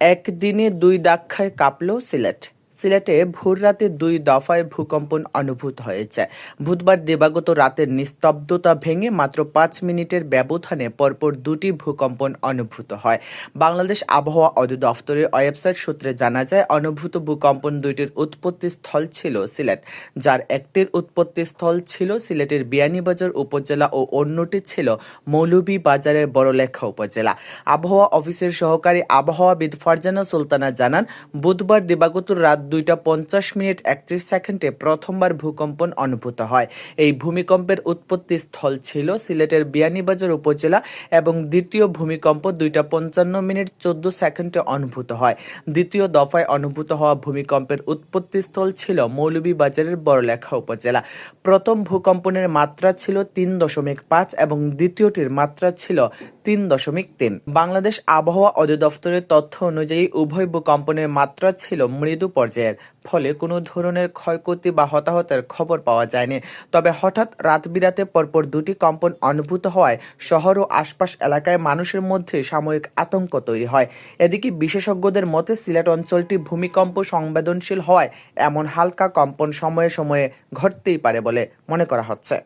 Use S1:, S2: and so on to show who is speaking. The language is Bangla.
S1: একদিনে দুই দাক্ষায় কাঁপল সিলেট। সিলেটে ভোররাতে দুই দফায় ভূকম্পন অনুভূত হয়েছে। বুধবার দিবাগত রাতের নিস্তব্ধতা ভেঙে মাত্র পাঁচ মিনিটের ব্যবধানে পরপর দুটি ভূকম্পন অনুভূত হয়। বাংলাদেশ আবহাওয়া অধিদপ্তরের ওয়েবসাইট সূত্রে জানা যায়, অনুভূত ভূকম্পন দুইটির উৎপত্তি স্থল ছিল সিলেট, যার একটির উৎপত্তি স্থল ছিল সিলেটের বিয়ানীবাজার উপজেলা ও অন্যটি ছিল মৌলভীবাজারের বড়লেখা উপজেলা। আবহাওয়া অফিসের সহকারী আবহাওয়াবিদ ফারজানা সুলতানা জানান, বুধবার দিবাগত রাত দুইটা পঞ্চাশ মিনিট একত্রিশ সেকেন্ডে প্রথমবার ভূকম্পন অনুভূত হয়। এই ভূমিকম্পের উৎপত্তি স্থল ছিল সিলেটের বিয়ানীবাজার উপজেলা এবং দ্বিতীয় ভূমিকম্প দুইটা পঞ্চান্ন মিনিট চোদ্দ সেকেন্ডে অনুভূত হয়। দ্বিতীয় দফায় অনুভূত হওয়া ভূমিকম্পের উৎপত্তি স্থল ছিল মৌলভীবাজারের বড়লেখা উপজেলা। প্রথম ভূকম্পনের মাত্রা ছিল তিন দশমিক পাঁচ এবং দ্বিতীয়টির মাত্রা ছিল তিন দশমিক তিন। বাংলাদেশ আবহাওয়া অধিদপ্তরের তথ্য অনুযায়ী উভয় ভূকম্পনের মাত্রা ছিল মৃদু পর্যায়ের ফলে কোনো ধরনের ক্ষয়ক্ষতি বা হতাহতের খবর পাওয়া যায়নি। তবে হঠাৎ রাত বিরাতে পরপর দুটি কম্পন অনুভূত হওয়ায় শহর ও আশপাশ এলাকায় মানুষের মধ্যে সাময়িক আতঙ্ক তৈরি হয়। এদিকে বিশেষজ্ঞদের মতে, সিলেট অঞ্চলটি ভূমিকম্প সংবেদনশীল হওয়ায় এমন হালকা কম্পন সময়ে সময়ে ঘটতেই পারে বলে মনে করা হচ্ছে।